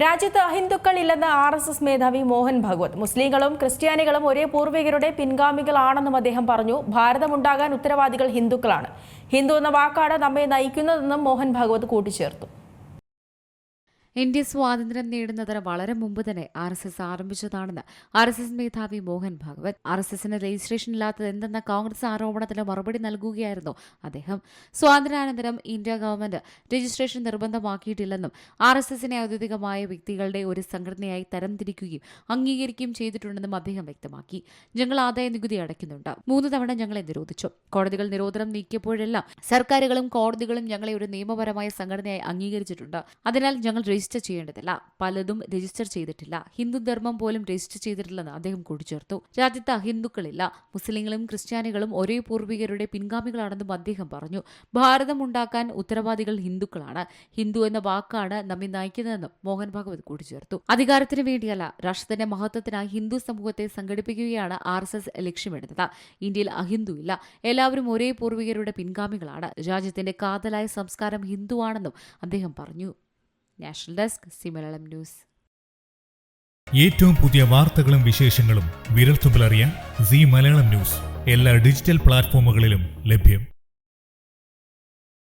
രാജ്യത്ത് അഹിന്ദുക്കൾ ഇല്ലെന്ന് R S S മേധാവി മോഹൻ ഭഗവത്. മുസ്ലിങ്ങളും ക്രിസ്ത്യാനികളും ഒരേ പൂർവികരുടെ പിൻഗാമികളാണെന്നും അദ്ദേഹം പറഞ്ഞു. ഭാരതമുണ്ടാകാൻ ഉത്തരവാദികൾ ഹിന്ദുക്കളാണ്. ഹിന്ദു എന്ന വാക്കാണ് നമ്മെ നയിക്കുന്നതെന്നും മോഹൻ ഭഗവത് കൂട്ടിച്ചേർത്തു. ഇന്ത്യ സ്വാതന്ത്ര്യം നേടുന്നതിന് വളരെ മുമ്പ് തന്നെ ആർ എസ് എസ് ആരംഭിച്ചതാണെന്ന് ആർ എസ് എസ് മേധാവി മോഹൻ ഭാഗവത്. ആർ എസ് എസിന് രജിസ്ട്രേഷൻ ഇല്ലാത്തത് എന്തെന്ന കോൺഗ്രസ് ആരോപണത്തിന് മറുപടി നൽകുകയായിരുന്നു അദ്ദേഹം. സ്വാതന്ത്ര്യാനന്തരം ഇന്ത്യ ഗവൺമെന്റ് രജിസ്ട്രേഷൻ നിർബന്ധമാക്കിയിട്ടില്ലെന്നും ആർ എസ് എസിനെ ഔദ്യോഗികമായ വ്യക്തികളുടെ ഒരു സംഘടനയായി തരംതിരിക്കുകയും അംഗീകരിക്കുകയും ചെയ്തിട്ടുണ്ടെന്നും അദ്ദേഹം വ്യക്തമാക്കി. ഞങ്ങൾ ആദായ നികുതി അടയ്ക്കുന്നുണ്ട്. മൂന്ന് തവണ ഞങ്ങളെ നിരോധിച്ചു. കോടതികൾ നിരോധനം നീക്കിയപ്പോഴെല്ലാം സർക്കാരുകളും കോടതികളും ഞങ്ങളെ ഒരു നിയമപരമായ സംഘടനയായി അംഗീകരിച്ചിട്ടുണ്ട്. അതിനാൽ ഞങ്ങൾ രജിസ്റ്റർ ചെയ്യേണ്ടതില്ല. പലതും രജിസ്റ്റർ ചെയ്തിട്ടില്ല. ഹിന്ദു ധർമ്മം പോലും രജിസ്റ്റർ ചെയ്തിട്ടില്ലെന്ന് അദ്ദേഹം കൂട്ടിച്ചേർത്തു. രാജ്യത്ത് അഹിന്ദുക്കളില്ല. മുസ്ലിങ്ങളും ക്രിസ്ത്യാനികളും ഒരേ പൂർവികരുടെ പിൻഗാമികളാണെന്നും അദ്ദേഹം പറഞ്ഞു. ഭാരതം ഉണ്ടാക്കാൻ ഉത്തരവാദികൾ ഹിന്ദുക്കളാണ്. ഹിന്ദു എന്ന വാക്കാണ് നമ്മെ നയിക്കുന്നതെന്നും മോഹൻ ഭാഗവത് കൂട്ടിച്ചേർത്തു. അധികാരത്തിന് വേണ്ടിയല്ല രാഷ്ട്രത്തിന്റെ മഹത്വത്തിനായി ഹിന്ദു സമൂഹത്തെ സംഘടിപ്പിക്കുകയാണ് ആർ എസ് എസ് ലക്ഷ്യമിടുന്നത്. ഇന്ത്യയിൽ അഹിന്ദു ഇല്ല. എല്ലാവരും ഒരേ പൂർവികരുടെ പിൻഗാമികളാണ്. രാജ്യത്തിന്റെ കാതലായ സംസ്കാരം ഹിന്ദുവാണെന്നും അദ്ദേഹം പറഞ്ഞു. National desk C Malayalam news. ഏറ്റവും പുതിയ വാർത്തകളും വിശേഷങ്ങളും വിരൽത്തുമ്പിലറിയാൻ സി മലയാളം ന്യൂസ്. എല്ലാ ഡിജിറ്റൽ പ്ലാറ്റ്ഫോമുകളിലും ലഭ്യം.